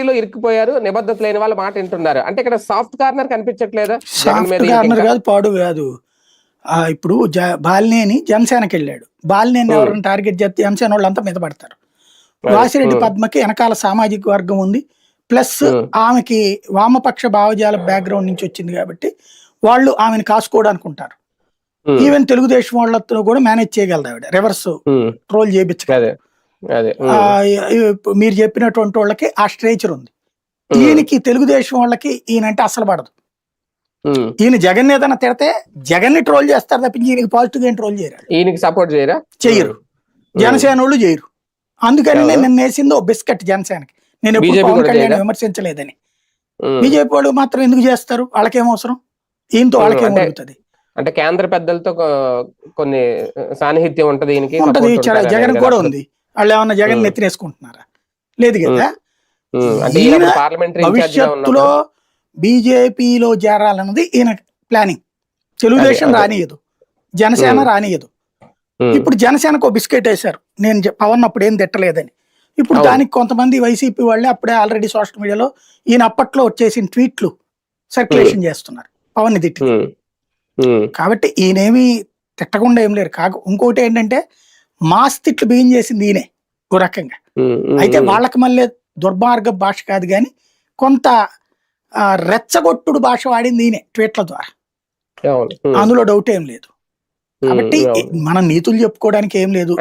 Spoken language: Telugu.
లో ఇరుక్కుపోయారు నిబద్ధత లేని వాళ్ళ మాట వింటున్నారు. అంటే ఇక్కడ సాఫ్ట్ కార్నర్ కనిపించట్లేదా? కార్నర్? కాదు పాడు కాదు. ఇప్పుడు బాలినేని జనసేనకి వెళ్ళాడు. బాలినేని. ఎవరైనా టార్గెట్ చేస్తే జనసేన వాళ్ళంతా మీద పడతారు. వాసిరెడ్డి. పద్మకి వెనకాల సామాజిక వర్గం ఉంది. ప్లస్. ఆమెకి వామపక్ష భావజాల బ్యాక్గ్రౌండ్ నుంచి వచ్చింది కాబట్టి వాళ్ళు ఆమెను కాసుకోవడానికి ఉంటారు ఉమ్, ఈవెన్ తెలుగుదేశం వాళ్ళతో కూడా మేనేజ్ చేయగలదు ఆవిడ. రివర్స్ ట్రోల్ చేయించగలదు మీరు చెప్పినటువంటి వాళ్ళకి ఆ స్ట్రేచర్ ఉంది. ఈయనకి తెలుగుదేశం వాళ్ళకి ఈయనంటే అసలు పడదు. ఈయన జగన్ ఏదైనా తిడితే జగన్ని ట్రోల్ చేస్తారు తప్పించి ఈయనకి పాజిటివ్ ఏం ట్రోల్ చేయరు. ఈయనకి సపోర్ట్ చేయరా? చెయ్యరు ఉమ్. జనసేన వాళ్ళు చేయరు. అందుకని? నేను వేసింది ఓ బిస్కెట్ జనసేనకి. నేను ఎప్పుడు పవన్ కళ్యాణ్ చేయరా? విమర్శించలేదని. బీజేపీ వాళ్ళు మాత్రం ఎందుకు చేస్తారు? వాళ్ళకేం అవసరం? ఈయనతో వాళ్ళకేం అడుగుతుంది అంటే కేంద్ర పెద్దలతో కొన్ని సాన్నిహిత్యం ఉంటది ఉంటది జగన్ కూడా. ఉంది. వాళ్ళు ఏమన్నా జగన్. నెత్తినేసుకుంటున్నారా? లేదు కదా? ఈయన భవిష్యత్తులో బీజేపీలో చేరాలన్నది ఈయన ప్లానింగ్. తెలుగుదేశం. రానియదు. జనసేన. రానియదు. ఇప్పుడు జనసేనకు బిస్కెట్ వేశారు. నేను పవన్ అప్పుడు ఏం తిట్టలేదని. ఇప్పుడు. దానికి కొంతమంది వైసీపీ వాళ్ళే అప్పుడే ఆల్రెడీ సోషల్ మీడియాలో ఈయన అప్పట్లో వచ్చేసిన ట్వీట్లు సర్క్యులేషన్ చేస్తున్నారు. పవన్ని తిట్టి కాబట్టి ఈయనేమి తిట్టకుండా ఏం లేరు. కాక ఇంకోటి ఏంటంటే మాస్ తిట్లు బిగిన్ చేసింది ఈయనే ఓ రకంగా. అయితే వాళ్ళకి మళ్ళీ దుర్మార్గ భాష కాదు కానీ కొంత రెచ్చగొట్టుడు భాష వాడింది ఈయనే ట్వీట్ల ద్వారా. అందులో డౌట్ ఏం లేదు. కాబట్టి మనం నీతులు చెప్పుకోవడానికి ఏం లేదు.